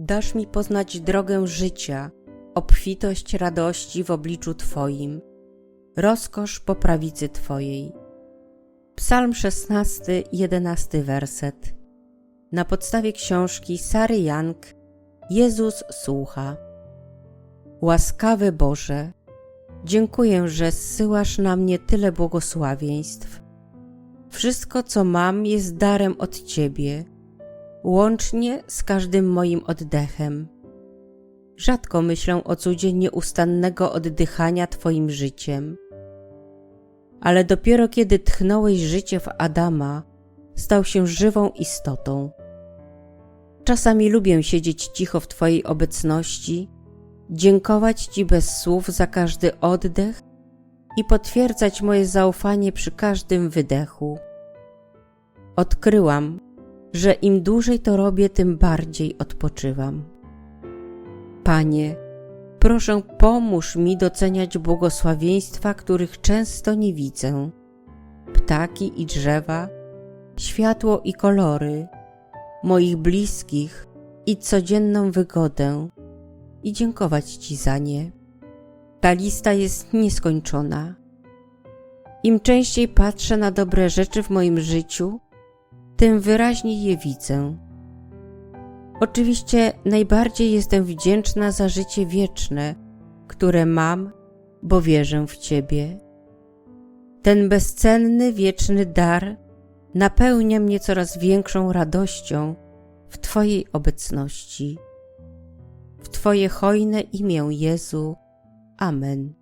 Dasz mi poznać drogę życia, obfitość radości w obliczu Twoim, rozkosz po prawicy Twojej. Psalm 16, 11 werset. Na podstawie książki Sary Young Jezus słucha. Łaskawy Boże, dziękuję, że zsyłasz na mnie tyle błogosławieństw. Wszystko, co mam, jest darem od Ciebie, łącznie z każdym moim oddechem. Rzadko myślę o cudzie nieustannego oddychania Twoim życiem. Ale dopiero kiedy tchnąłeś życie w Adama, stał się żywą istotą. Czasami lubię siedzieć cicho w Twojej obecności, dziękować Ci bez słów za każdy oddech i potwierdzać moje zaufanie przy każdym wydechu. Odkryłam, że im dłużej to robię, tym bardziej odpoczywam. Panie, proszę pomóż mi doceniać błogosławieństwa, których często nie widzę. Ptaki i drzewa, światło i kolory, moich bliskich i codzienną wygodę i dziękować Ci za nie. Ta lista jest nieskończona. Im częściej patrzę na dobre rzeczy w moim życiu, tym wyraźniej je widzę. Oczywiście najbardziej jestem wdzięczna za życie wieczne, które mam, bo wierzę w Ciebie. Ten bezcenny, wieczny dar napełnia mnie coraz większą radością w Twojej obecności. W Twoje hojne imię Jezu. Amen.